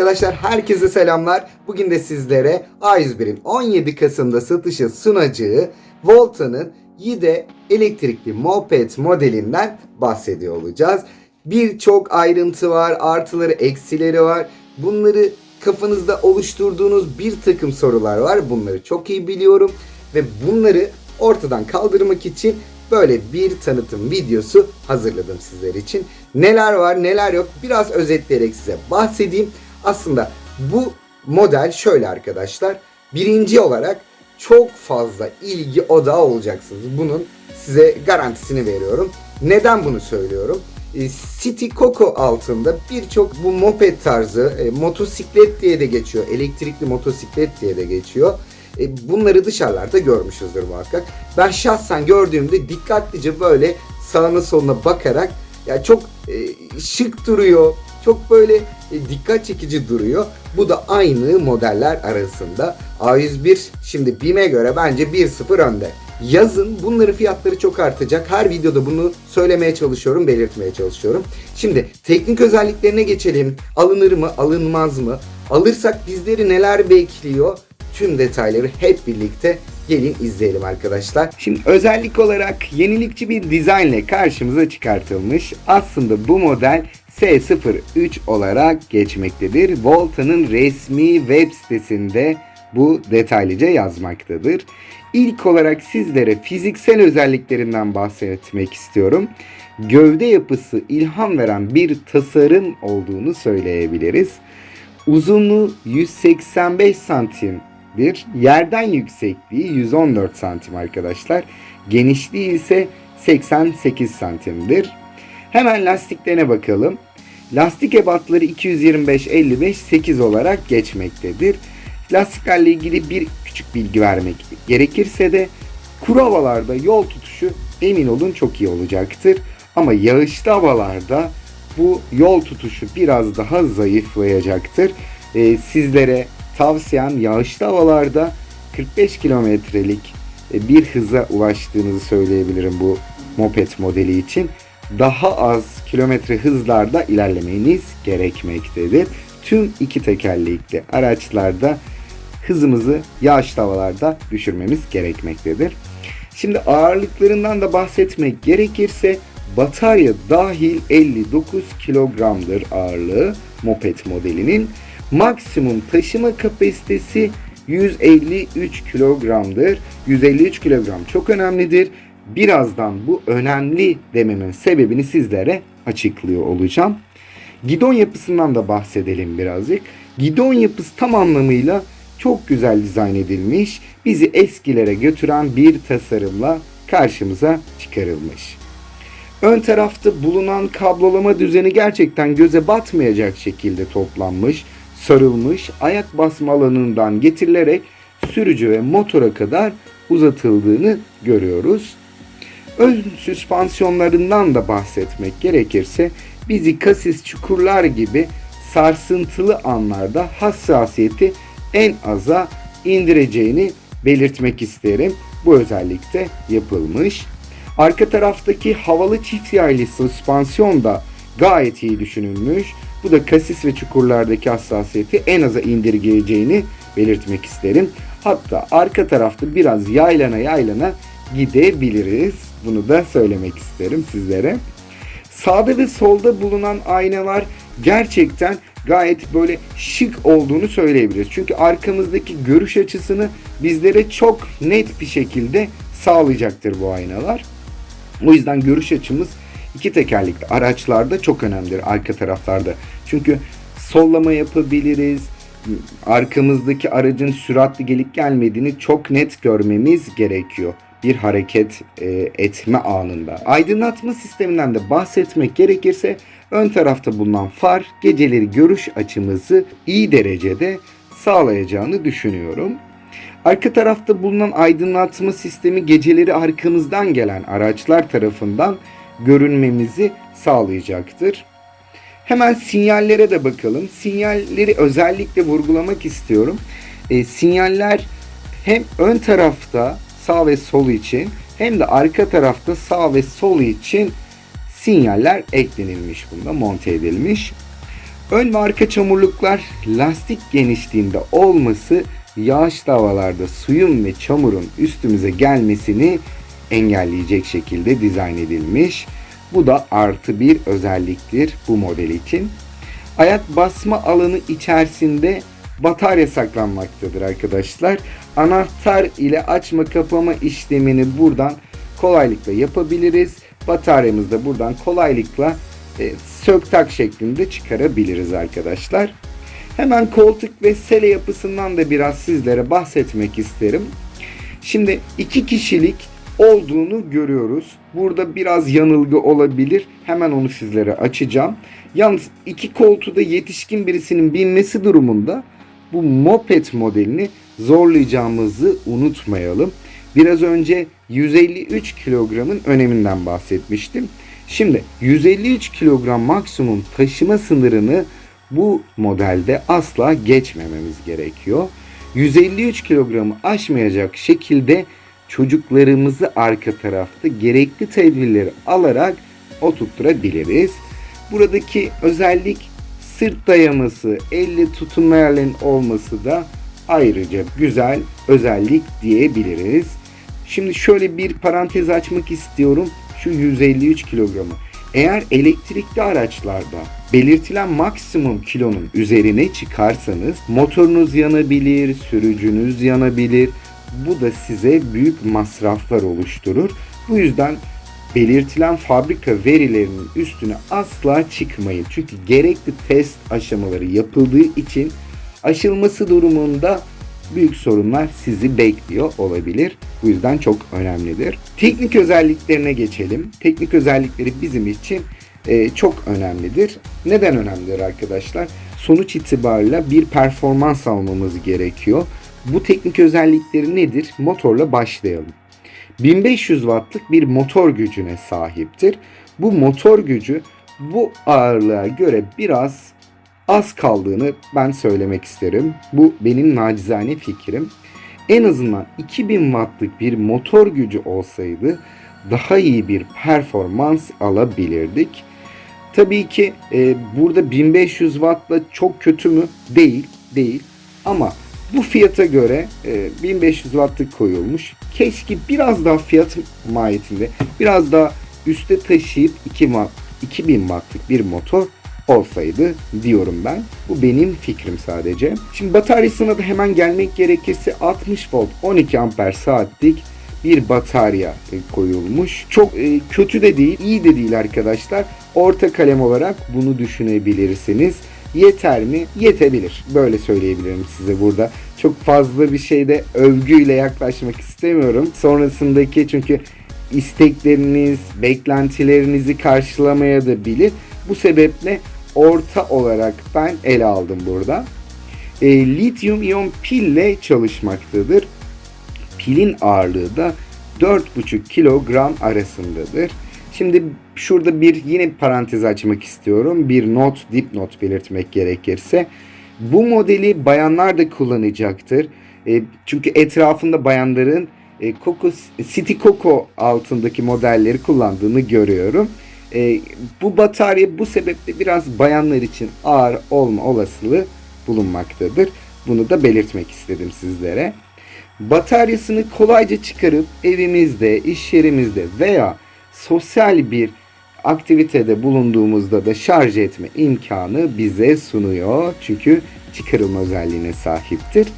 Arkadaşlar herkese selamlar. Bugün de sizlere A101'in 17 Kasım'da satışı sunacağı Volta'nın Yide elektrikli moped modelinden bahsediyor olacağız. Birçok ayrıntı var, artıları, eksileri var. Bunları kafanızda oluşturduğunuz bir takım sorular var. Bunları çok iyi biliyorum ve bunları ortadan kaldırmak için böyle bir tanıtım videosu hazırladım sizler için. Neler var neler yok biraz özetleyerek size bahsedeyim. Aslında bu model şöyle arkadaşlar. Birinci olarak çok fazla ilgi odağı olacaksınız. Bunun size garantisini veriyorum. Neden bunu söylüyorum? E, City Coco altında birçok bu moped tarzı e, motosiklet diye de geçiyor. Elektrikli motosiklet diye de geçiyor. E, bunları dışarılarda görmüşüzdür muhakkak. Ben şahsen gördüğümde dikkatlice böyle sağına soluna bakarak ya çok şık duruyor. Çok böyle e, dikkat çekici duruyor. Bu da aynı modeller arasında. A101 şimdi BİM'e göre bence 1-0 önde. Yazın bunların fiyatları çok artacak. Her videoda bunu söylemeye çalışıyorum, belirtmeye çalışıyorum. Şimdi teknik özelliklerine geçelim. Alınır mı, alınmaz mı? Alırsak bizleri neler bekliyor? Tüm detayları hep birlikte gelin izleyelim arkadaşlar. Şimdi özellik olarak yenilikçi bir dizaynla karşımıza çıkartılmış. Aslında bu model S03 olarak geçmektedir. Volta'nın resmi web sitesinde bu detaylıca yazmaktadır. İlk olarak sizlere fiziksel özelliklerinden bahsetmek istiyorum. Gövde yapısı ilham veren bir tasarım olduğunu söyleyebiliriz. Uzunluğu 185 santimdir. Yerden yüksekliği 114 santim arkadaşlar. Genişliği ise 88 santimdir. Hemen lastiklerine bakalım. Lastik ebatları 225-55-8 olarak geçmektedir. Lastiklerle ilgili bir küçük bilgi vermek gerekirse de kuru havalarda yol tutuşu emin olun çok iyi olacaktır. Ama yağışlı havalarda bu yol tutuşu biraz daha zayıflayacaktır. Ee, sizlere tavsiyem yağışlı havalarda 45 kilometrelik e, bir hıza ulaştığınızı söyleyebilirim bu moped modeli için. Daha az kilometre hızlarda ilerlemeniz gerekmektedir. Tüm iki tekerlekli araçlarda hızımızı yağışlı havalarda düşürmemiz gerekmektedir. Şimdi ağırlıklarından da bahsetmek gerekirse batarya dahil 59 kilogramdır ağırlığı moped modelinin. Maksimum taşıma kapasitesi 153 kilogramdır. 153 kilogram çok önemlidir. Birazdan bu önemli dememin sebebini sizlere açıklıyor olacağım. Gidon yapısından da bahsedelim birazcık. Gidon yapısı tam anlamıyla çok güzel dizayn edilmiş, bizi eskilere götüren bir tasarımla karşımıza çıkarılmış. Ön tarafta bulunan kablolama düzeni gerçekten göze batmayacak şekilde toplanmış, sarılmış, ayak basma alanından getirilerek sürücü ve motora kadar uzatıldığını görüyoruz. Ön süspansiyonlarından da bahsetmek gerekirse bizi kasis çukurlar gibi sarsıntılı anlarda hassasiyeti en aza indireceğini belirtmek isterim. Bu özellikte yapılmış. Arka taraftaki havalı çift yaylı süspansiyon da gayet iyi düşünülmüş. Bu da kasis ve çukurlardaki hassasiyeti en aza indirgeyeceğini belirtmek isterim. Hatta arka tarafta biraz yaylana yaylana gidebiliriz. Bunu da söylemek isterim sizlere. Sağda ve solda bulunan aynalar gerçekten gayet böyle şık olduğunu söyleyebiliriz. Çünkü arkamızdaki görüş açısını bizlere çok net bir şekilde sağlayacaktır bu aynalar. O yüzden görüş açımız iki tekerlekli araçlarda çok önemlidir arka taraflarda. Çünkü sollama yapabiliriz. Arkamızdaki aracın süratli gelip gelmediğini çok net görmemiz gerekiyor bir hareket e, etme anında. Aydınlatma sisteminden de bahsetmek gerekirse ön tarafta bulunan far geceleri görüş açımızı iyi derecede sağlayacağını düşünüyorum. Arka tarafta bulunan aydınlatma sistemi geceleri arkamızdan gelen araçlar tarafından görünmemizi sağlayacaktır. Hemen sinyallere de bakalım. Sinyalleri özellikle vurgulamak istiyorum. E, sinyaller hem ön tarafta sağ ve sol için hem de arka tarafta sağ ve sol için sinyaller eklenilmiş bunda monte edilmiş. Ön ve arka çamurluklar lastik genişliğinde olması yağışlı havalarda suyun ve çamurun üstümüze gelmesini engelleyecek şekilde dizayn edilmiş. Bu da artı bir özelliktir bu model için. Ayak basma alanı içerisinde batarya saklanmaktadır arkadaşlar. Anahtar ile açma kapama işlemini buradan kolaylıkla yapabiliriz. Bataryamızı da buradan kolaylıkla e, sök şeklinde çıkarabiliriz arkadaşlar. Hemen koltuk ve sele yapısından da biraz sizlere bahsetmek isterim. Şimdi iki kişilik olduğunu görüyoruz. Burada biraz yanılgı olabilir. Hemen onu sizlere açacağım. Yalnız iki koltuğu da yetişkin birisinin binmesi durumunda bu moped modelini zorlayacağımızı unutmayalım. Biraz önce 153 kilogramın öneminden bahsetmiştim. Şimdi 153 kilogram maksimum taşıma sınırını bu modelde asla geçmememiz gerekiyor. 153 kilogramı aşmayacak şekilde çocuklarımızı arka tarafta gerekli tedbirleri alarak oturtturabiliriz. Buradaki özellik sırt dayaması, elle tutunma yerlerinin olması da ayrıca güzel özellik diyebiliriz. Şimdi şöyle bir parantez açmak istiyorum. Şu 153 kilogramı. Eğer elektrikli araçlarda belirtilen maksimum kilonun üzerine çıkarsanız motorunuz yanabilir, sürücünüz yanabilir. Bu da size büyük masraflar oluşturur. Bu yüzden belirtilen fabrika verilerinin üstüne asla çıkmayın. Çünkü gerekli test aşamaları yapıldığı için aşılması durumunda büyük sorunlar sizi bekliyor olabilir. Bu yüzden çok önemlidir. Teknik özelliklerine geçelim. Teknik özellikleri bizim için e, çok önemlidir. Neden önemlidir arkadaşlar? Sonuç itibariyle bir performans almamız gerekiyor. Bu teknik özellikleri nedir? Motorla başlayalım. 1500 wattlık bir motor gücüne sahiptir. Bu motor gücü bu ağırlığa göre biraz az kaldığını ben söylemek isterim. Bu benim nacizane fikrim. En azından 2000 wattlık bir motor gücü olsaydı daha iyi bir performans alabilirdik. Tabii ki e, burada 1500 wattla çok kötü mü? Değil, değil. Ama bu fiyata göre e, 1500 wattlık koyulmuş. Keşke biraz daha fiyat mahiyetinde biraz daha üste taşıyıp 2 watt, 2000 wattlık bir motor olsaydı diyorum ben. Bu benim fikrim sadece. Şimdi bataryasına da hemen gelmek gerekirse 60 volt 12 amper saatlik bir batarya e, koyulmuş. Çok e, kötü de değil, iyi de değil arkadaşlar. Orta kalem olarak bunu düşünebilirsiniz. Yeter mi? Yetebilir. Böyle söyleyebilirim size burada. Çok fazla bir şeyde övgüyle yaklaşmak istemiyorum. Sonrasındaki çünkü istekleriniz, beklentilerinizi karşılamaya da bilir. Bu sebeple orta olarak ben ele aldım burada. E, lityum iyon pille çalışmaktadır. Pilin ağırlığı da 4,5 kilogram arasındadır. Şimdi şurada bir yine parantez açmak istiyorum. Bir not, dipnot belirtmek gerekirse. Bu modeli bayanlar da kullanacaktır. E, çünkü etrafında bayanların e, Coco, City Coco altındaki modelleri kullandığını görüyorum. E, bu batarya bu sebeple biraz bayanlar için ağır olma olasılığı bulunmaktadır. Bunu da belirtmek istedim sizlere. Bataryasını kolayca çıkarıp evimizde, iş yerimizde veya sosyal bir aktivitede bulunduğumuzda da şarj etme imkanı bize sunuyor. Çünkü çıkarılma özelliğine sahiptir.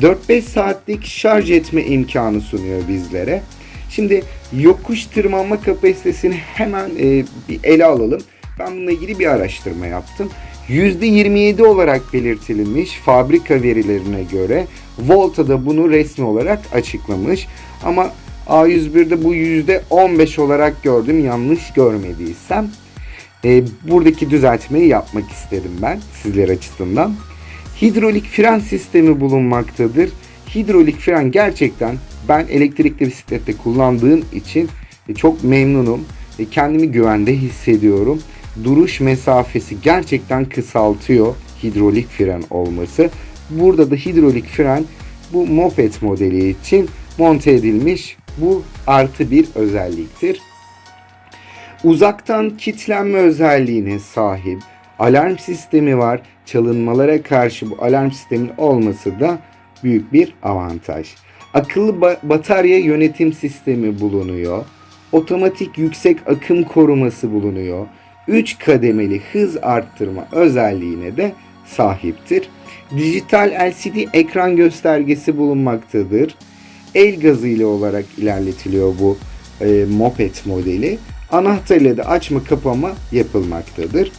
4-5 saatlik şarj etme imkanı sunuyor bizlere. Şimdi yokuş tırmanma kapasitesini hemen e, bir ele alalım. Ben bununla ilgili bir araştırma yaptım. %27 olarak belirtilmiş fabrika verilerine göre Volta da bunu resmi olarak açıklamış. Ama A101'de bu %15 olarak gördüm yanlış görmediysem. E, buradaki düzeltmeyi yapmak istedim ben sizler açısından. Hidrolik fren sistemi bulunmaktadır. Hidrolik fren gerçekten ben elektrikli bisiklette kullandığım için çok memnunum. Kendimi güvende hissediyorum. Duruş mesafesi gerçekten kısaltıyor hidrolik fren olması. Burada da hidrolik fren bu moped modeli için monte edilmiş. Bu artı bir özelliktir. Uzaktan kitlenme özelliğine sahip. Alarm sistemi var. Çalınmalara karşı bu alarm sistemin olması da büyük bir avantaj. Akıllı ba- batarya yönetim sistemi bulunuyor. Otomatik yüksek akım koruması bulunuyor. 3 kademeli hız arttırma özelliğine de sahiptir. Dijital LCD ekran göstergesi bulunmaktadır. El gazı ile olarak ilerletiliyor bu e, moped modeli. Anahtar ile de açma kapama yapılmaktadır.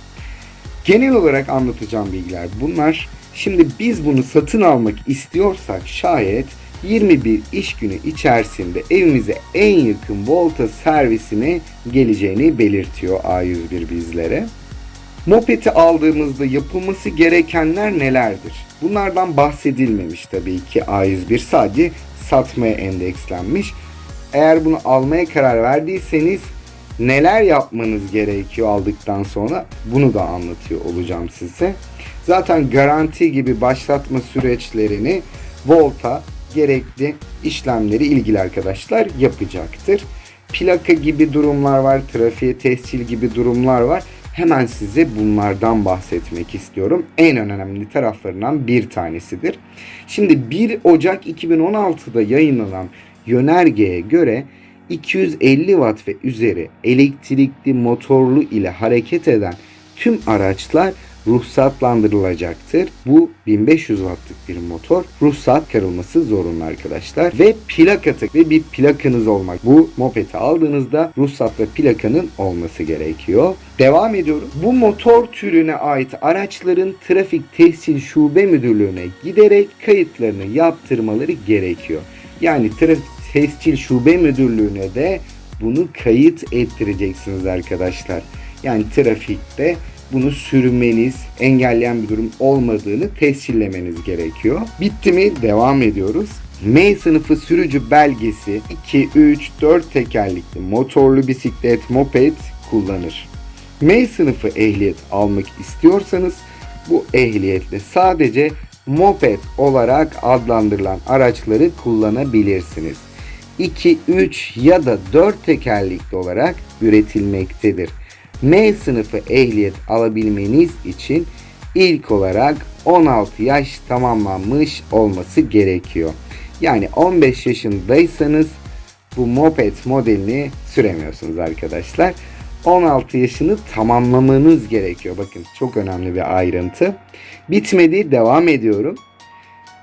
Genel olarak anlatacağım bilgiler bunlar. Şimdi biz bunu satın almak istiyorsak şayet 21 iş günü içerisinde evimize en yakın Volta servisine geleceğini belirtiyor A101 bizlere. Moped'i aldığımızda yapılması gerekenler nelerdir? Bunlardan bahsedilmemiş tabii ki A101 sadece satmaya endekslenmiş. Eğer bunu almaya karar verdiyseniz neler yapmanız gerekiyor aldıktan sonra bunu da anlatıyor olacağım size. Zaten garanti gibi başlatma süreçlerini Volta gerekli işlemleri ilgili arkadaşlar yapacaktır. Plaka gibi durumlar var, trafiğe tescil gibi durumlar var. Hemen size bunlardan bahsetmek istiyorum. En önemli taraflarından bir tanesidir. Şimdi 1 Ocak 2016'da yayınlanan yönergeye göre 250 watt ve üzeri elektrikli motorlu ile hareket eden tüm araçlar ruhsatlandırılacaktır. Bu 1500 wattlık bir motor ruhsat karılması zorunlu arkadaşlar. Ve plaka ve bir plakanız olmak. Bu mopedi aldığınızda ruhsat ve plakanın olması gerekiyor. Devam ediyorum. Bu motor türüne ait araçların trafik tescil şube müdürlüğüne giderek kayıtlarını yaptırmaları gerekiyor. Yani trafik tescil şube müdürlüğüne de bunu kayıt ettireceksiniz arkadaşlar. Yani trafikte bunu sürmeniz, engelleyen bir durum olmadığını tescillemeniz gerekiyor. Bitti mi? Devam ediyoruz. M sınıfı sürücü belgesi 2, 3, 4 tekerlekli motorlu bisiklet, moped kullanır. M sınıfı ehliyet almak istiyorsanız bu ehliyetle sadece moped olarak adlandırılan araçları kullanabilirsiniz. 2, 3 ya da 4 tekerlekli olarak üretilmektedir. M sınıfı ehliyet alabilmeniz için ilk olarak 16 yaş tamamlanmış olması gerekiyor. Yani 15 yaşındaysanız bu moped modelini süremiyorsunuz arkadaşlar. 16 yaşını tamamlamanız gerekiyor. Bakın çok önemli bir ayrıntı. Bitmedi devam ediyorum.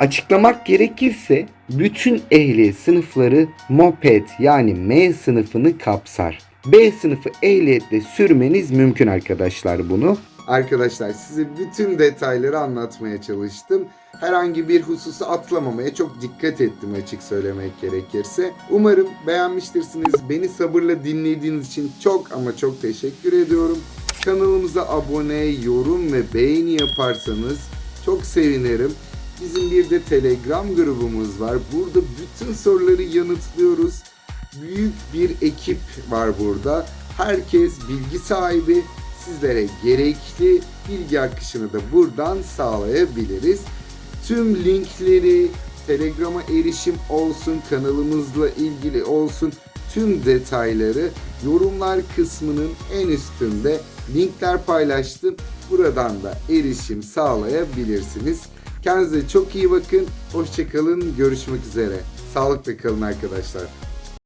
Açıklamak gerekirse bütün ehliyet sınıfları moped yani M sınıfını kapsar. B sınıfı ehliyetle sürmeniz mümkün arkadaşlar bunu. Arkadaşlar size bütün detayları anlatmaya çalıştım. Herhangi bir hususu atlamamaya çok dikkat ettim açık söylemek gerekirse. Umarım beğenmiştirsiniz. Beni sabırla dinlediğiniz için çok ama çok teşekkür ediyorum. Kanalımıza abone, yorum ve beğeni yaparsanız çok sevinirim. Bizim bir de Telegram grubumuz var. Burada bütün soruları yanıtlıyoruz. Büyük bir ekip var burada. Herkes bilgi sahibi. Sizlere gerekli bilgi akışını da buradan sağlayabiliriz. Tüm linkleri, Telegram'a erişim olsun, kanalımızla ilgili olsun tüm detayları yorumlar kısmının en üstünde linkler paylaştım. Buradan da erişim sağlayabilirsiniz. Kendinize çok iyi bakın. Hoşçakalın. Görüşmek üzere. Sağlıkla kalın arkadaşlar.